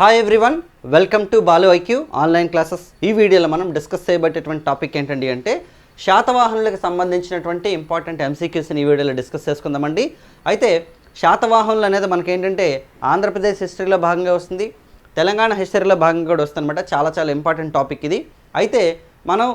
Hi everyone welcome to Balu IQ online classes ఈ వీడియోలో మనం డిస్కస్ చేయబట్టేటువంటి టాపిక్ ఏంటండి అంటే శాతవాహనులకు సంబంధించినటువంటి ఇంపార్టెంట్ ఎంసీక్యూస్ని ఈ వీడియోలో డిస్కస్ చేసుకుందామండి. అయితే శాతవాహనులు అనేది మనకి ఏంటంటే ఆంధ్రప్రదేశ్ హిస్టరీలో భాగంగా వస్తుంది తెలంగాణ హిస్టరీలో భాగంగా కూడా వస్తుంది అనమాట చాలా చాలా ఇంపార్టెంట్ టాపిక్ ఇది. అయితే మనం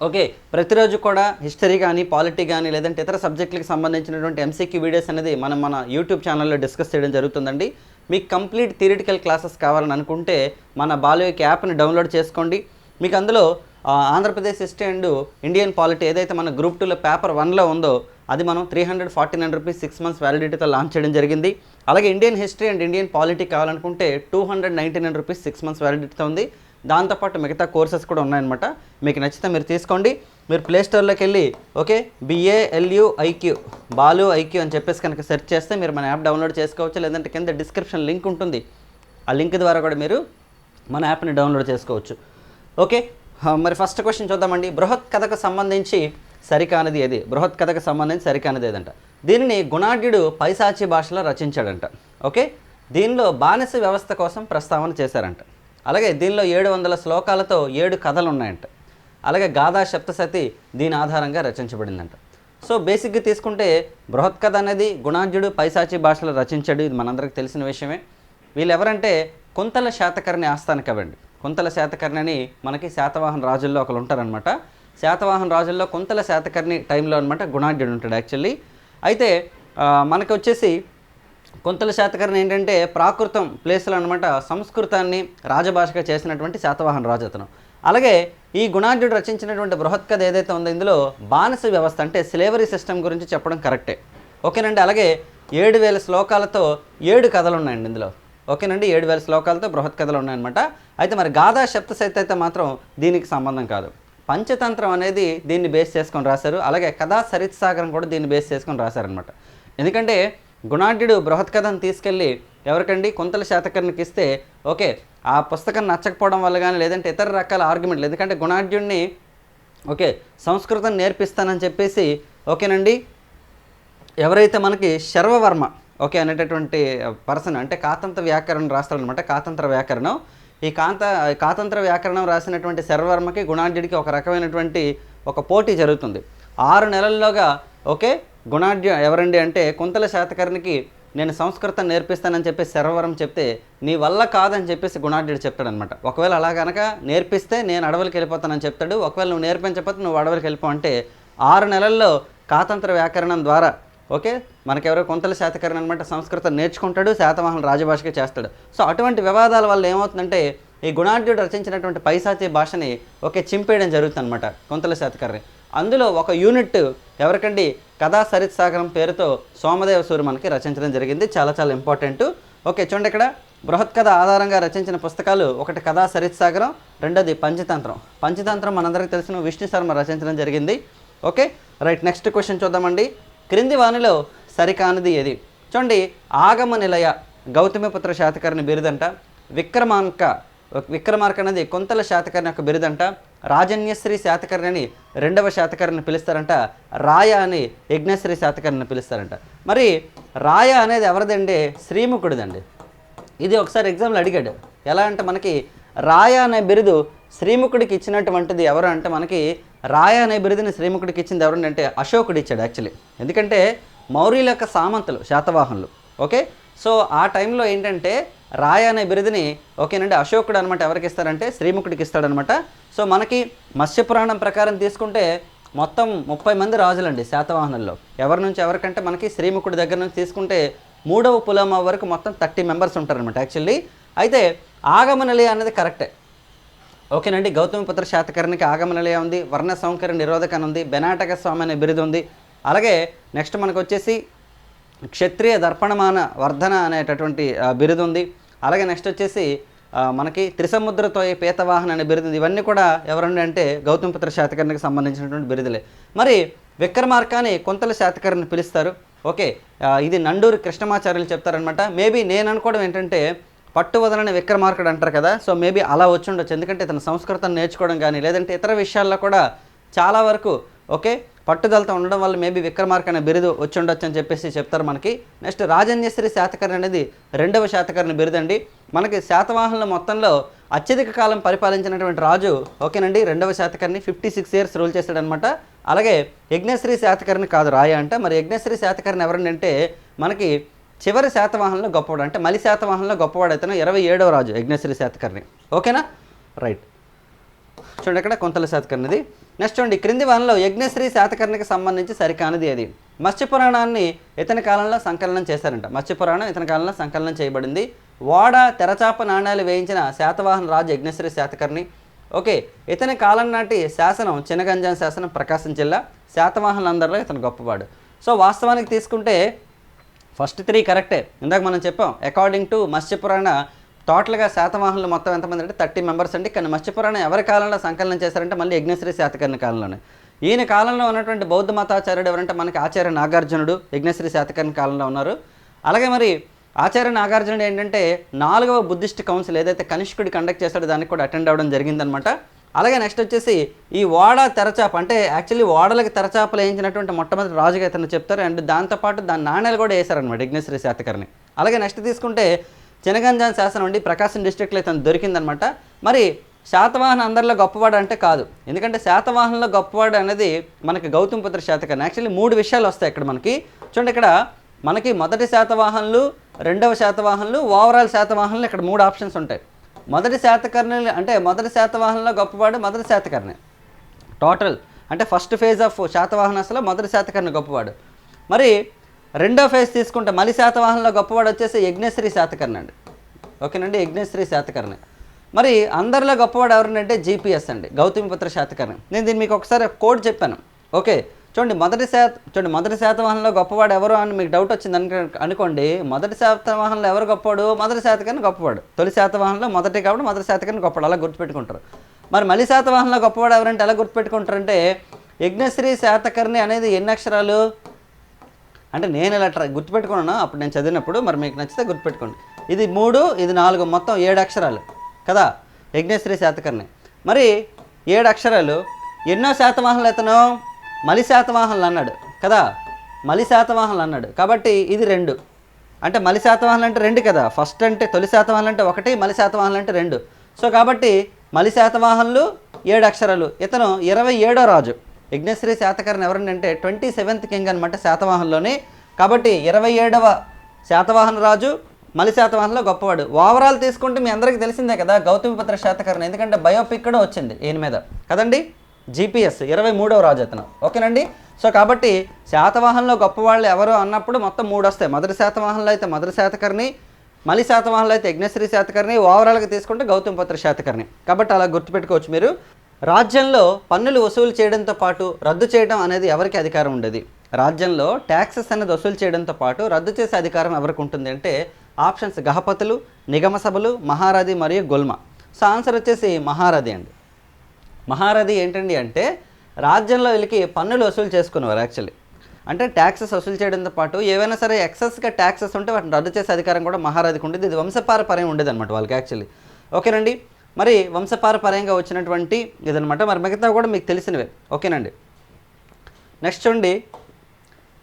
ఓకే ప్రతిరోజు కూడా హిస్టరీ కానీ పాలిటీ కానీ లేదంటే ఇతర సబ్జెక్టులకు సంబంధించినటువంటి ఎంసీక్యూ వీడియోస్ అనేది మనం మన యూట్యూబ్ ఛానల్లో డిస్కస్ చేయడం జరుగుతుందండి. మీకు కంప్లీట్ థియరిటికల్ క్లాసెస్ కావాలని అనుకుంటే మన బాలయోకి యాప్ని డౌన్లోడ్ చేసుకోండి. మీకు అందులో Andhra Pradesh history and Indian polity ఏదైతే మన గ్రూప్ టూలో పేపర్ వన్లో ఉందో అది మనం three hundred forty nine rupees six months వ్యాలిడిటీతో లాంచ్ చేయడం జరిగింది. అలాగే Indian history and Indian polity కావాలనుకుంటే two hundred ninety nine rupees six months వ్యాలిడిటీతో ఉంది. దాంతోపాటు మిగతా కోర్సెస్ కూడా ఉన్నాయన్నమాట. మీకు నచ్చితే మీరు తీసుకోండి. మీరు ప్లే స్టోర్లోకి వెళ్ళి okay B A L U IQ Balu IQ అని చెప్పేసి కనుక సెర్చ్ చేస్తే మీరు మన యాప్ డౌన్లోడ్ చేసుకోవచ్చు. లేదంటే కింద డిస్క్రిప్షన్ లింక్ ఉంటుంది. ఆ లింక్ ద్వారా కూడా మీరు మన యాప్ని డౌన్లోడ్ చేసుకోవచ్చు. ఓకే మరి ఫస్ట్ క్వశ్చన్ చూద్దామండి. బృహత్ కథకు సంబంధించి సరికానిది ఏది? బృహత్ కథకు సంబంధించి సరికానిది ఏదంట? దీనిని గుణాఢ్యుడు పైశాచి భాషలో రచించాడంట. ఓకే దీనిలో బానిస వ్యవస్థ కోసం ప్రస్తావన చేశారంట. అలాగే దీనిలో ఏడు వందల శ్లోకాలతో ఏడు కథలు ఉన్నాయంట అలాగే గాథా సప్తసతి దీని ఆధారంగా రచించబడిందంట. సో బేసిక్గా తీసుకుంటే బృహత్ కథ అనేది గుణార్జుడు పైశాచి భాషలో రచించాడు ఇది మనందరికి తెలిసిన విషయమే. వీళ్ళు ఎవరంటే కుంతల శాతకర్ణి ఆస్థాన కవండి కుంతల శాతకర్ణి అని మనకి శాతవాహన రాజుల్లో ఒకరు ఉంటారనమాట శాతవాహన రాజుల్లో కుంతల శాతకర్ణి టైంలో అనమాట గుణార్జుడు ఉంటాడు యాక్చువల్లీ. అయితే ఆ, మనకి వచ్చేసి కుంతల శాతకర్ణి ఏంటంటే ప్రాకృతం ప్లేస్లో అనమాట సంస్కృతాన్ని రాజభాషగా చేసినటువంటి శాతవాహన రాజు అతను అలాగే ఈ గుణార్జుడు రచించినటువంటి బృహత్ కథ ఏదైతే ఉందో ఇందులో బానిస వ్యవస్థ అంటే స్లేవరీ సిస్టమ్ గురించి చెప్పడం కరెక్టే. ఓకేనండి? అలాగే ఏడు వేల శ్లోకాలతో ఏడు కథలు ఉన్నాయండి ఇందులో. ఓకేనండి? ఏడు వేల శ్లోకాలతో బృహత్ కథలు ఉన్నాయన్నమాట. అయితే మరి గాథా శబ్ద సైత అయితే మాత్రం దీనికి సంబంధం కాదు. పంచతంత్రం అనేది దీన్ని బేస్ చేసుకొని రాశారు. అలాగే కథా సరిత్సాగరం కూడా దీన్ని బేస్ చేసుకొని రాశారనమాట ఎందుకంటే గుణాఢ్యుడు బృహత్ కథను తీసుకెళ్ళి ఎవరికండి? కుంతల శాతకర్ణికి ఇస్తే ఓకే ఆ పుస్తకం నచ్చకపోవడం వల్ల కానీ లేదంటే ఇతర రకాల ఆర్గ్యుమెంట్లు. ఎందుకంటే గుణాఢ్యుడిని ఓకే సంస్కృతం నేర్పిస్తానని చెప్పేసి ఓకేనండి ఎవరైతే మనకి శర్వవర్మ ఓకే అనేటటువంటి పర్సన్ అంటే కాతంత్ర వ్యాకరణం రాస్తాడనమాట కాతంత్ర వ్యాకరణం. ఈ కాంత కాతంత్ర వ్యాకరణం రాసినటువంటి శర్వవర్మకి గుణాఢ్యుడికి ఒక రకమైనటువంటి ఒక పోటీ జరుగుతుంది. ఆరు నెలల్లోగా ఓకే గుణాఢ్య ఎవరండి అంటే కుంతల శాతకర్ణికి నేను సంస్కృతం నేర్పిస్తానని చెప్పి శరవరం చెప్తే నీ వల్ల కాదని చెప్పేసి గుణాఢ్యుడు చెప్తాడనమాట. ఒకవేళ అలా కనుక నేర్పిస్తే నేను అడవులకి వెళ్ళిపోతానని చెప్తాడు. ఒకవేళ నువ్వు నేర్పించకపోతే నువ్వు అడవులకి వెళ్ళిపో అంటే ఆరు నెలల్లో కాతంత్ర వ్యాకరణం ద్వారా ఓకే? మనకెవరో కొంతల శాతకరణ అనమాట సంస్కృతం నేర్చుకుంటాడు శాతవాహన రాజభాషగా చేస్తాడు. సో అటువంటి వివాదాల వల్ల ఏమవుతుందంటే ఈ గుణాఢ్యుడు రచించినటువంటి పైశాచి భాషని ఒకే చింపేయడం జరుగుతుంది అనమాట కొంతల శాతకర్ణి. అందులో ఒక యూనిట్ ఎవరికండి? కథా సరిత్సాగరం పేరుతో సోమదేవ సూరి మనకి రచించడం జరిగింది. చాలా చాలా ఇంపార్టెంట్. ఓకే చూడండి ఇక్కడ. బృహత్ కథ ఆధారంగా రచించిన పుస్తకాలు ఒకటి కథా సరిత్సాగరం రెండోది పంచతంత్రం. పంచతంత్రం మనందరికీ తెలిసిన. విష్ణు శర్మ రచించడం జరిగింది. ఓకే రైట్ నెక్స్ట్ క్వశ్చన్ చూద్దామండి. క్రింది వాణిలో సరికానిది ఏది? చూడండి ఆగమ నిలయ గౌతమిపుత్ర శాతకర్ణి బిరుదంట. విక్రమాంక విక్రమార్క అనేది కొంతల శాతకర్ణి యొక్క బిరుదంట. రాజన్యశ్రీ శాతకర్ణి అని రెండవ శాతకర్ణిని పిలుస్తారంట. రాయ అని యజ్ఞశ్రీ శాతకర్ణిని పిలుస్తారంట. మరి రాయ అనేది ఎవరిదండి? శ్రీముఖుడిదండి. ఇది ఒకసారి ఎగ్జామ్లో అడిగాడు. ఎలా అంటే మనకి రాయ అనే బిరుదు శ్రీముఖుడికి ఇచ్చినటువంటిది ఎవరు అంటే మనకి రాయ అనే బిరుదుని శ్రీముఖుడికి ఇచ్చింది ఎవరు అంటే అశోకుడు ఇచ్చాడు యాక్చువల్లీ. ఎందుకంటే మౌర్యుల యొక్క సామంతులు శాతవాహనులు. ఓకే? సో ఆ టైంలో ఏంటంటే రాయ అనే బిరుదుని ఓకేనండి అశోకుడు అనమాట ఎవరికి ఇస్తారంటే శ్రీముఖుడికి ఇస్తాడనమాట సో మనకి మత్స్యపురాణం ప్రకారం తీసుకుంటే మొత్తం ముప్పై మంది రాజులండి శాతవాహనంలో ఎవరి నుంచి ఎవరికంటే మనకి శ్రీముఖుడి దగ్గర నుంచి తీసుకుంటే మూడవ పులమ వరకు మొత్తం థర్టీ మెంబర్స్ ఉంటారనమాట యాక్చువల్లీ. అయితే ఆగమనలయ అనేది కరెక్టే. ఓకేనండి గౌతమిపుత్ర శాతకర్ణికి ఆగమనలయ ఉంది వర్ణ సౌకర్య నిరోధక ఉంది బెనాటక స్వామి అనే బిరుదు ఉంది. అలాగే నెక్స్ట్ మనకు వచ్చేసి క్షత్రియ దర్పణమాన వర్ధన అనేటటువంటి బిరుదు ఉంది. అలాగే నెక్స్ట్ వచ్చేసి మనకి త్రిసముద్రతో పీతవాహన అనే బిరుదు ఇవన్నీ కూడా ఎవరండి అంటే గౌతమిపుత్ర శాతకర్ణికి సంబంధించినటువంటి బిరుదులే. మరి విక్రమార్కాని కొంతల శాతకర్ణి పిలుస్తారు. ఓకే ఇది నండూరి కృష్ణమాచార్యులు చెప్తారనమాట మేబీ నేను అనుకోవడం ఏంటంటే పట్టు వదలని విక్రమార్కుడు అంటారు కదా సో మేబీ అలా వచ్చి ఉండొచ్చు. ఎందుకంటే ఇతను సంస్కృతం నేర్చుకోవడం కానీ లేదంటే ఇతర విషయాల్లో కూడా చాలా వరకు ఓకే పట్టుదలతో ఉండడం వల్ల మేబీ విక్రమార్క అనే బిరుదు వచ్చి ఉండొచ్చు అని చెప్పేసి చెప్తారు మనకి. నెక్స్ట్ రాజన్యశ్రీ శాతకర్ణి అనేది రెండవ శాతకర్ణి బిరుదు అండి. మనకి శాతవాహనుల మొత్తంలో అత్యధిక కాలం పరిపాలించినటువంటి రాజు ఓకేనండి రెండవ Satakarni fifty six years rule చేశాడనమాట. అలాగే యజ్ఞశ్రీ శాతకర్ణి కాదు రాయ అంట. మరి యజ్ఞశ్రీ శాతకర్ణి ఎవరండి అంటే మనకి చివరి శాతవాహనంలో గొప్పవాడు అంటే మలి శాతవాహనంలో గొప్పవాడు అతను ఇరవై ఏడవ రాజు యజ్ఞశ్రీ శాతకర్ణి. ఓకేనా? రైట్. చూడండి ఇక్కడ కొంతల శాతకర్ణిది. నెక్స్ట్ చూడండి క్రింది వనలో యజ్ఞశ్రీ శాతకర్ణికి సంబంధించి సరికానిది అది మత్స్య పురాణాన్ని ఇతని కాలంలో సంకలనం చేశారంట. మత్స్య పురాణం ఇతని కాలంలో సంకలనం చేయబడింది. వాడ తెరచాప నాణ్యాలు వేయించిన శాతవాహన రాజు యజ్ఞశ్రీ శాతకర్ణి. ఓకే ఇతని కాలం నాటి శాసనం చిన్నగంజాం శాసనం ప్రకాశం జిల్లా శాతవాహనులందరిలో ఇతను గొప్పవాడు. సో వాస్తవానికి తీసుకుంటే ఫస్ట్ త్రీ కరెక్టే. ఇందాక మనం చెప్పాం అకార్డింగ్ టు మత్స్యపురాణ టోటల్గా శాతవాహనులు మొత్తం ఎంతమంది అంటే థర్టీ మెంబర్స్ అండి. కానీ మత్స్యపురాణం ఎవరి కాలంలో సంకలనం చేశారంటే మళ్ళీ యజ్ఞశ్రీ శాతకర్ణి కాలంలోనే. ఈయన కాలంలో ఉన్నటువంటి బౌద్ధ మతాచార్యుడు ఎవరంటే మనకి ఆచార్య నాగార్జునుడు యజ్ఞశ్రీ శాతకర్ణి కాలంలో ఉన్నారు. అలాగే మరి ఆచార్య నాగార్జునుడు ఏంటంటే నాలుగవ బుద్ధిస్ట్ కౌన్సిల్ ఏదైతే కనిష్కుడి కండక్ట్ చేశాడో దానికి కూడా అటెండ్ అవ్వడం జరిగిందనమాట. అలాగే నెక్స్ట్ వచ్చేసి ఈ ఓడ తెరచాప అంటే యాక్చువల్లీ ఓడలకి తెరచాపలు వేయించినటువంటి మొట్టమొదటి రాజుగా ఇతను చెప్తారు. అండ్ దాంతోపాటు దాని నాణ్యాలు కూడా వేశారనమాట యజ్ఞశ్రీ శాతకర్ణి. అలాగే నెక్స్ట్ తీసుకుంటే చినగంజాన్ శాసనం అండి ప్రకాశం డిస్ట్రిక్ట్లో ఇతను దొరికిందనమాట. మరి శాతవాహన అందరిలో గొప్పవాడు అంటే కాదు. ఎందుకంటే శాతవాహనంలో గొప్పవాడు అనేది మనకి గౌతమ్ పుత్ర శాతకర్ణి యాక్చువల్లీ మూడు విషయాలు వస్తాయి ఇక్కడ మనకి. చూడండి ఇక్కడ మనకి మొదటి శాతవాహనులు రెండవ శాతవాహనులు ఓవరాల్ శాతవాహనులు ఇక్కడ మూడు ఆప్షన్స్ ఉంటాయి. మొదటి శాతకర్ణి అంటే మొదటి శాతవాహనంలో గొప్పవాడు మొదటి శాతకర్ణి. టోటల్ అంటే ఫస్ట్ ఫేజ్ ఆఫ్ శాతవాహనస్లో మొదటి శాతకర్ణి గొప్పవాడు. మరి రెండో ఫేజ్ తీసుకుంటే మలి శాతవాహనంలో గొప్పవాడు వచ్చేసి యజ్ఞశ్రీ శాతకర్ణ అండి ఓకేనండి? యజ్ఞశ్రీ శాతకర్ణి. మరి అందరిలో గొప్పవాడు ఎవరంటే జీపీఎస్ అండి గౌతమిపుత్ర శాతకర్ణ. నేను దీన్ని మీకు ఒకసారి కోడ్ చెప్పాను. ఓకే చూడండి మొదటి శాత చూడండి మొదటి శాతవాహనంలో గొప్పవాడు ఎవరు అని మీకు డౌట్ వచ్చింది అనుకో అనుకోండి. మొదటి శాతవాహనంలో ఎవరు గొప్పవాడు? మొదటి శాతకర్ణ గొప్పవాడు. తొలి శాతవాహనంలో మొదటి కాబట్టి మొదటి శాతకర్ణ గొప్పవాడు అలా గుర్తుపెట్టుకుంటారు. మరి మలి శాతవాహనంలో గొప్పవాడు ఎవరంటే ఎలా గుర్తుపెట్టుకుంటారంటే యజ్ఞశ్రీ శాతకర్ణి అనేది ఎన్ని అక్షరాలు? అంటే నేను ఇలా ట్రై గుర్తుపెట్టుకున్నాను? అప్పుడు నేను చదివినప్పుడు మరి మీకు నచ్చితే గుర్తుపెట్టుకోండి. ఇది మూడు ఇది నాలుగు మొత్తం ఏడు అక్షరాలు కదా? యజ్ఞశ్రీ శాతకర్ణి. మరి ఏడు అక్షరాలు ఎన్నో శాతవాహనలు ఇతను మలి శాతవాహనలు అన్నాడు కదా? మలి శాతవాహనలు అన్నాడు. కాబట్టి ఇది రెండు. అంటే మలి శాతవాహనలు అంటే రెండు కదా? ఫస్ట్ అంటే తొలి శాతవాహనలు అంటే ఒకటి మలి శాతవాహనలు అంటే రెండు. సో కాబట్టి మలి శాతవాహనలు ఏడు అక్షరాలు. ఇతను ఇరవై ఏడో రాజు. యజ్ఞశ్రీ శాతకర్ణి ఎవరండి అంటే ట్వంటీ సెవెంత్ కింగ్ అనమాట శాతవాహనంలోని కాబట్టి ఇరవై ఏడవ శాతవాహన రాజు మలి శాతవాహనంలో గొప్పవాడు. ఓవరాల్ తీసుకుంటే మీ అందరికీ తెలిసిందే కదా గౌతమిపుత్ర శాతకర్ణి. ఎందుకంటే బయోపిక్ కూడా వచ్చింది ఈయన మీద. కదండి? జీపీఎస్ ఇరవై మూడవ రాజు అతను. ఓకేనండి? సో కాబట్టి శాతవాహన్లో గొప్పవాళ్ళు ఎవరు అన్నప్పుడు మొత్తం మూడు వస్తాయి. మొదటి శాతవాహనంలో అయితే మొదటి శాతకర్ణి మలి శాతవాహనలో అయితే యజ్ఞశ్రీ శాతకర్ణి. ఓవరాల్గా తీసుకుంటే గౌతమిపుత్ర శాతకర్ణి. కాబట్టి అలా గుర్తుపెట్టుకోవచ్చు మీరు. రాజ్యంలో పన్నులు వసూలు చేయడంతో పాటు రద్దు చేయడం అనేది ఎవరికి అధికారం ఉండేది? రాజ్యంలో ట్యాక్సెస్ అనేది వసూలు చేయడంతో పాటు రద్దు చేసే అధికారం ఎవరికి ఉంటుంది అంటే ఆప్షన్స్ గహపతులు నిగమ సభలు మహారథి మరియు గుల్మ. సో ఆన్సర్ వచ్చేసి మహారథి అండి. మహారథి ఏంటండి అంటే రాజ్యంలో వీళ్ళకి పన్నులు వసూలు చేసుకునేవారు యాక్చువల్లీ. అంటే ట్యాక్సెస్ వసూలు చేయడంతో పాటు ఏవైనా సరే ఎక్సెస్గా ట్యాక్సెస్ ఉంటే వాటిని రద్దు చేసే అధికారం కూడా మహారథికి ఉండేది. ఇది వంశపారపర్యం ఉండేది అనమాట వాళ్ళకి యాక్చువల్లీ. ఓకేనండి? మరి వంశపారపర్యంగా వచ్చినటువంటి ఇదనమాట మరి మిగతా కూడా మీకు తెలిసినవే. ఓకేనండి. నెక్స్ట్ చూడండి.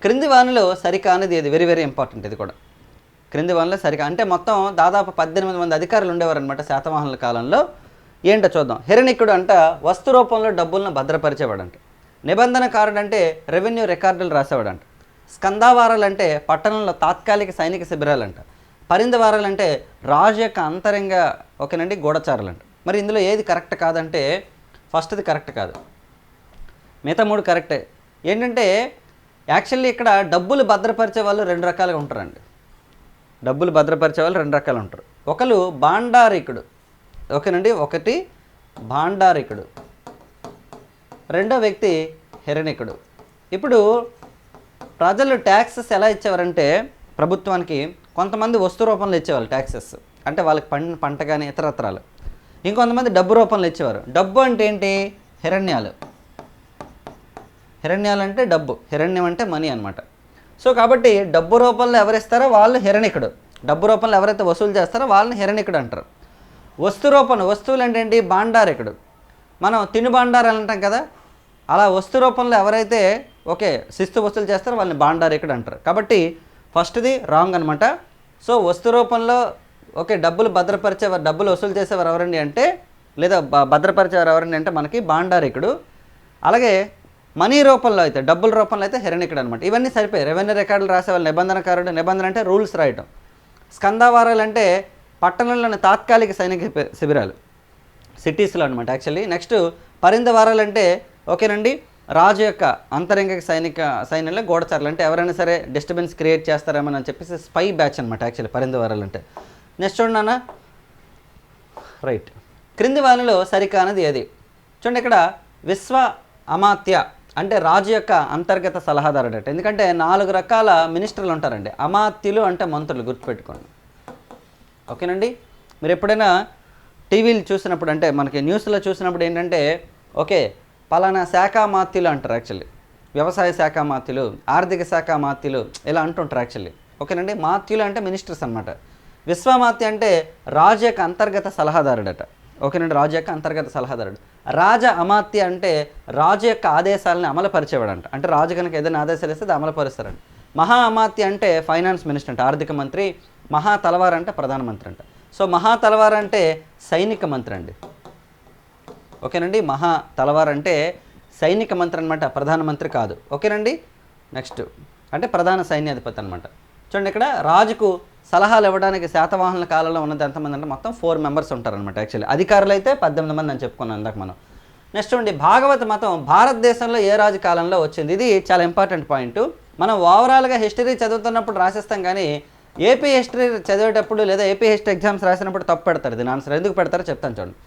క్రింది వానలో సరికానిది ఇది వెరీ వెరీ ఇంపార్టెంట్ ఇది కూడా. క్రింది వానలో సరికా అంటే మొత్తం దాదాపు పద్దెనిమిది మంది అధికారులు ఉండేవారనమాట శాతవాహనుల కాలంలో. ఏంటో చూద్దాం. హిరణికుడు అంట వస్తు రూపంలో డబ్బులను భద్రపరిచేవాడంట. నిబంధనకారుడు అంటే రెవెన్యూ రికార్డులు రాసేవాడంట. స్కందావారాలు అంటే పట్టణంలో తాత్కాలిక సైనిక శిబిరాలంట. పరిందవారాలు అంటే రాజు యొక్క అంతరంగ ఓకేనండి గూడచారాలంట మరి ఇందులో ఏది కరెక్ట్ కాదంటే ఫస్ట్ది కరెక్ట్ కాదు. మిగతా మూడు కరెక్టే. ఏంటంటే యాక్చువల్లీ ఇక్కడ డబ్బులు భద్రపరిచే వాళ్ళు రెండు రకాలుగా ఉంటారండి. డబ్బులు భద్రపరిచే వాళ్ళు రెండు రకాలు ఉంటారు. ఒకరు బాండారికుడు ఓకేనండి? ఒకటి భాండారికుడు. రెండో వ్యక్తి హిరణికుడు ఇప్పుడు ప్రజలు ట్యాక్సెస్ ఎలా ఇచ్చేవారంటే ప్రభుత్వానికి కొంతమంది వస్తు రూపంలో ఇచ్చేవాళ్ళు ట్యాక్సెస్. అంటే వాళ్ళకి పండిన పంట కానీ ఇతరత్రాలు. ఇంకొంతమంది డబ్బు రూపంలో ఇచ్చేవారు. డబ్బు అంటే ఏంటి? హిరణ్యాలు. హిరణ్యాలు అంటే డబ్బు. హిరణ్యం అంటే మనీ అనమాట సో కాబట్టి డబ్బు రూపంలో ఎవరిస్తారో వాళ్ళు హిరణికుడు. డబ్బు రూపంలో ఎవరైతే వసూలు చేస్తారో వాళ్ళని హిరణికుడు అంటారు. వస్తు రూపంలో వస్తువులు అంటే ఏంటి? భాండారికుడు. మనం తిను బాండారాలు అంటాం కదా? అలా వస్తు రూపంలో ఎవరైతే ఓకే శిస్తు వసూలు చేస్తారో వాళ్ళని బాండారికుడు అంటారు. కాబట్టి ఫస్ట్ది రాంగ్ అనమాట సో వస్తు రూపంలో ఓకే డబ్బులు భద్రపరిచేవారు డబ్బులు వసూలు చేసేవారు ఎవరండి అంటే లేదా భద్రపరిచేవారు ఎవరండి అంటే మనకి బాండారికుడు. అలాగే మనీ రూపంలో అయితే డబ్బుల రూపంలో అయితే హిరణికుడు అనమాట ఇవన్నీ సరిపోయి రెవెన్యూ రికార్డులు రాసేవాళ్ళు నిబంధనకారుడు నిబంధన అంటే రూల్స్ రాయటం. స్కందావారాలు అంటే పట్టణంలోని తాత్కాలిక సైనిక శిబిరాలు. సిటీస్లో అనమాట యాక్చువల్లీ. నెక్స్ట్ పరింద వారాలు అంటే ఓకేనండి రాజు యొక్క అంతరంగ సైనిక సైన్యంలో గూఢచారులు అంటే ఎవరైనా సరే డిస్టర్బెన్స్ క్రియేట్ చేస్తారేమో అని చెప్పేసి స్పై బ్యాచ్ అనమాట యాక్చువల్లీ పరింద వారాలు అంటే. నెక్స్ట్ చూడండి నాన్న. రైట్ క్రింది వానిలో సరికానది ఏది? చూడండి ఇక్కడ విశ్వ అమాత్య అంటే రాజు యొక్క అంతర్గత సలహాదారుడు అంటే. ఎందుకంటే నాలుగు రకాల మినిస్టర్లు ఉంటారండి. అమాత్యులు అంటే మంత్రులు గుర్తుపెట్టుకోండి. ఓకేనండి? మీరు ఎప్పుడైనా టీవీలు చూసినప్పుడు అంటే మనకి న్యూస్లో చూసినప్పుడు ఏంటంటే ఓకే పలానా శాఖ మాత్యులు అంటారు యాక్చువల్లీ. వ్యవసాయ శాఖ మాత్యులు ఆర్థిక శాఖ మాత్యులు ఇలా అంటుంటారు యాక్చువల్లీ. ఓకేనండి? మాత్యులు అంటే మినిస్టర్స్ అనమాట విశ్వమాత్య అంటే రాజు యొక్క అంతర్గత సలహాదారుడట. ఓకేనండి రాజు యొక్క అంతర్గత సలహాదారుడు. రాజ అమాత్య అంటే రాజు యొక్క ఆదేశాలను అమలుపరిచేవాడంట. అంటే రాజు కనుక ఏదైనా ఆదేశాలు ఇస్తే అది అమలుపరుస్తారంట. మహా అమాత్య అంటే ఫైనాన్స్ మినిస్టర్ అంటే ఆర్థిక మంత్రి మహా తలవార్ అంటే ప్రధానమంత్రి అంట. సో మహా తలవార్ అంటే సైనిక మంత్రి అండి. ఓకేనండి మహా తలవార్ అంటే సైనిక మంత్రి అనమాట ప్రధానమంత్రి కాదు. ఓకేనండి నెక్స్ట్. అంటే ప్రధాన సైన్యాధిపతి అనమాట చూడండి ఇక్కడ రాజుకు సలహాలు ఇవ్వడానికి శాతవాహనుల కాలంలో ఉన్నది ఎంతమంది అంటే మొత్తం ఫోర్ మెంబర్స్ ఉంటారనమాట యాక్చువల్లీ అధికారులు అయితే పద్దెనిమిది మంది అని చెప్పుకున్నాం ఇందాక మనం. నెక్స్ట్ ఉండి భాగవత మతం భారతదేశంలో ఏ రాజు కాలంలో వచ్చింది? ఇది చాలా ఇంపార్టెంట్ పాయింట్ మనం ఓవరాల్గా హిస్టరీ చదువుతున్నప్పుడు రాసేస్తాం కానీ ఏపీ హిస్టరీ చదివేటప్పుడు లేదా ఏపీ హిస్టరీ ఎగ్జామ్స్ రాసినప్పుడు తప్పు పెడతారు. దీని ఆన్సర్ ఎందుకు పెడతారో చెప్తాను చూడండి.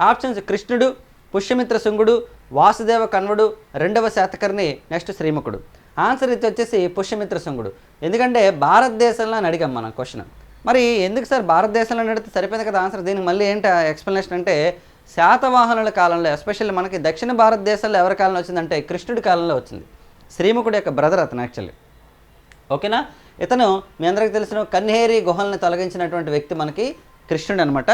ఆప్షన్స్ కృష్ణుడు పుష్యమిత్ర శృంగుడు వాసుదేవ కన్వుడు రెండవ శాతకర్ణి నెక్స్ట్ శ్రీముఖుడు. ఆన్సర్ ఇది వచ్చేసి పుష్యమిత్ర శృంగుడు. ఎందుకంటే భారతదేశంలో అని అడిగాం మనం క్వశ్చన్. మరి ఎందుకు సార్ భారతదేశంలో అడిగితే సరిపోయింది కదా ఆన్సర్? దీనికి మళ్ళీ ఏంటి ఎక్స్ప్లెనేషన్ అంటే శాతవాహనుల కాలంలో ఎస్పెషల్లీ మనకి దక్షిణ భారతదేశంలో ఎవరి కాలంలో వచ్చిందంటే కృష్ణుడి కాలంలో వచ్చింది. శ్రీముఖుడి యొక్క బ్రదర్ అతను యాక్చువల్లీ ఓకేనా? ఇతను మీ అందరికీ తెలిసిన కన్హేరి గుహల్ని తొలగించినటువంటి వ్యక్తి మనకి కృష్ణుడు అనమాట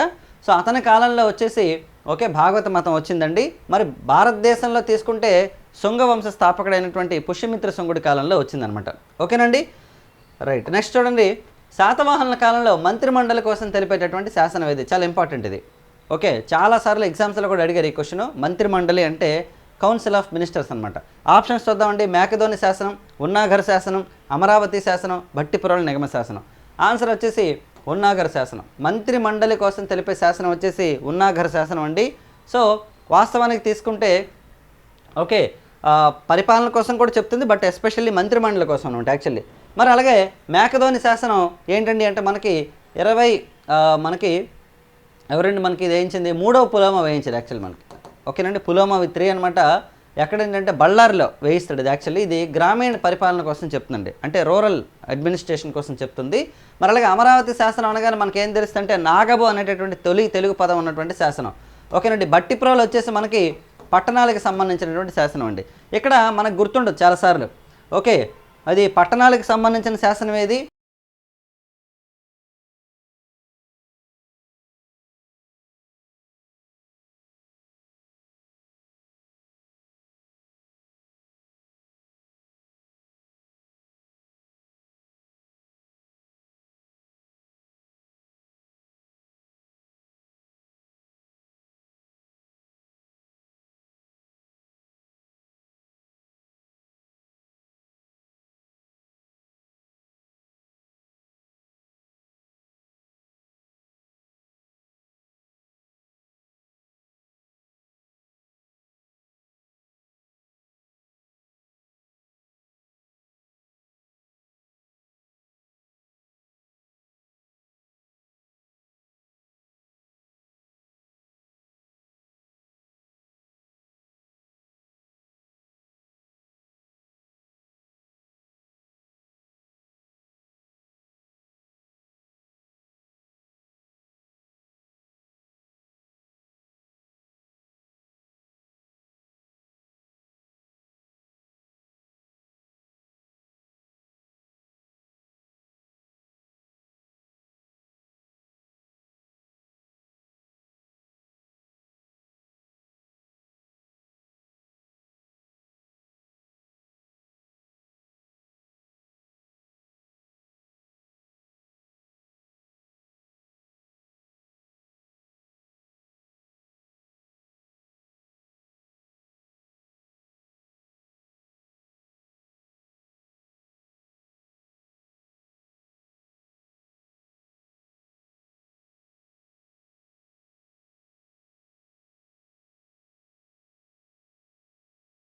సో అతని కాలంలో వచ్చేసి ఓకే భాగవత మతం వచ్చిందండి. మరి భారతదేశంలో తీసుకుంటే శృంగ వంశ స్థాపకుడైనటువంటి పుష్యమిత్ర శృంగుడి కాలంలో వచ్చిందనమాట ఓకేనండి? రైట్ నెక్స్ట్ చూడండి. శాతవాహనుల కాలంలో మంత్రిమండలి కోసం తెలిపేటటువంటి శాసనం ఇది చాలా ఇంపార్టెంట్ ఇది. ఓకే చాలాసార్లు ఎగ్జామ్స్లో కూడా అడిగారు ఈ క్వశ్చన్. మంత్రిమండలి అంటే కౌన్సిల్ ఆఫ్ మినిస్టర్స్ అనమాట ఆప్షన్స్ చూద్దామండి. మేకధోని శాసనం ఉన్నాఘర్ శాసనం అమరావతి శాసనం భట్టిపురాల నిగమ శాసనం. ఆన్సర్ వచ్చేసి ఉన్నాగర శాసనం. మంత్రి మండలి కోసం తెలిపే శాసనం వచ్చేసి ఉన్నాగర శాసనం అండి. సో వాస్తవానికి తీసుకుంటే ఓకే పరిపాలన కోసం కూడా చెప్తుంది బట్ ఎస్పెషల్లీ మంత్రి మండలి కోసం అనమాట యాక్చువల్లీ. మరి అలాగే మేకధోని శాసనం ఏంటండి అంటే మనకి ఇరవై మనకి ఎవరండి మనకి ఇది వేయించింది? మూడవ పులోమా వేయించారు యాక్చువల్లీ మనకి. ఓకేనండి పులోమా విత్ త్రీ అనమాట ఎక్కడేంటంటే బళ్ళారిలో వేయిస్తాడు ఇది యాక్చువల్లీ ఇది గ్రామీణ పరిపాలన కోసం చెప్తుందండి. అంటే రూరల్ అడ్మినిస్ట్రేషన్ కోసం చెప్తుంది. మరి అలాగే అమరావతి శాసనం అనగానే మనకి ఏం తెలుస్తుంది అంటే నాగబు అనేటటువంటి తొలి తెలుగు పదం ఉన్నటువంటి శాసనం. ఓకేనండి? బట్టిప్రోలు వచ్చేసి మనకి పట్టణాలకు సంబంధించినటువంటి శాసనం అండి. ఇక్కడ మనకు గుర్తుండదు చాలాసార్లు. ఓకే? అది పట్టణాలకు సంబంధించిన శాసనం ఏది?